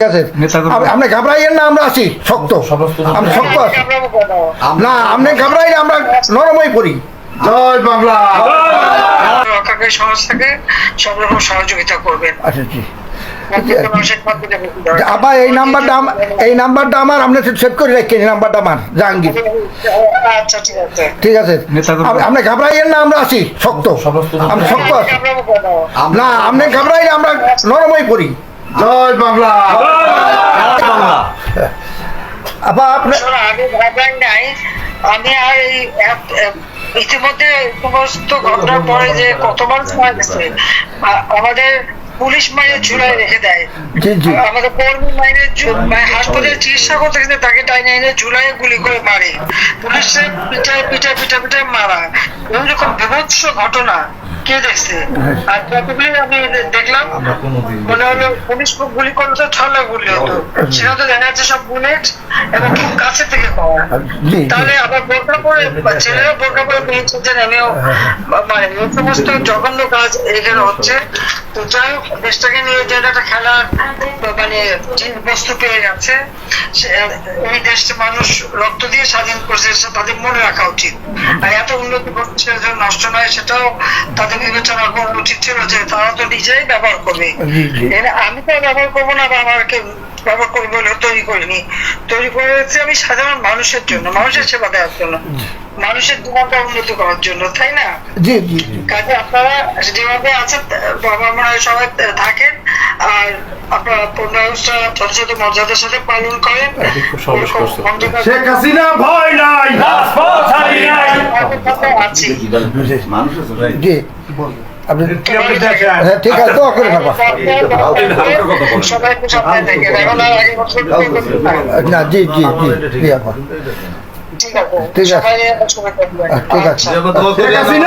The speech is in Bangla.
ঠিক আছে? আপনি ঘাবড়াইয়েন না আমরা আছি শক্ত। আমরা শক্ত আছি না আপনি ঘাবড়াই আমরা নরমই পড়ি। জয় বাংলা। রক্ষাকারী সংস্থাকে সব রকম সহযোগিতা করবেন। আচ্ছা জি। আবার এই নাম্বারটা এই নাম্বারটা আমার আপনি সেভ করে রাখেন এই নাম্বারটা আমার জাহাঙ্গীর। আচ্ছা ঠিক আছে। আপনি ঘাবড়াইয়েন না আমরা আছি শক্ত। আমরা শক্ত আছি না আপনি ঘাবড়াই আমরা নরমই পড়ি। জয় বাংলা। আবার আপনি শোনো, আমি ভাবলাম নাই। আমি আর এই এক- এক- ইতিমধ্যে সমস্ত ঘটনার পরে যে কত মানুষ মারা গেছে আমাদের পুলিশ মাইনে ঝুলাই রেখে দেয়। জি জি। আমাদের কর্মী মাইনে ঝু- মানে হাসপাতালে চিকিৎসা করতে গেলে তাকে টাইনে এনে ঝুলাই গুলি করে মারে। পিটায় পিটায় পিটায় মারা। এরকম বিভৎস ঘটনা। কে দেখছে। আর যতগুলি আমি দেখলাম মনে হলো পুলিশ গুলি করলে তো ছলা গুলি হতো সেখানে তো দেখা যাচ্ছে সব বুলেট এবং খুব কাছে থেকে পাওয়া। জি জি। তাহলে আবার বোরকা পরে ছেলেরা বোরকা পরে পেয়েছে যে আমিও মানে এই সমস্ত জঘন্য কাজ এখানে হচ্ছে। তো যাই হোক দেশটাকে নিয়ে যে একটা খেলার মানে বস্তু পেয়ে গেছে এই দেশটা মানুষ রক্ত দিয়ে স্বাধীন করেছে তাদের মনে রাখা উচিত। আর এত উন্নতি করছে নষ্ট নয় সেটাও তাদের বিবেচনা করা উচিত ছিল যে তারা তো নিজেই ব্যবহার করবে। আমি তো ব্যবহার করব না বা আমাকে ব্যবহার করব বলে তৈরি করিনি। তৈরি করেছি আমি সাধারণ মানুষের জন্য মানুষের সেবা দেওয়ার জন্য মানুষের জীবনটা উন্নতি করার জন্য তাই না? কাজে আপনারা যেভাবে আছেন বাবা মনে হয় সবাই থাকেন আর আপনারা পূর্ণাবস্থা যথাযথ মর্যাদার সাথে পালন করেন। অন্ধকার- শেখ হাসিনা ভয় নাই। আছি। জি। আপনি হ্যাঁ ঠিক আছে দোয়া করে বছর না। জি জি জি জি আপা ঠিক আছে ঠিক আছে। ঠিক আছে।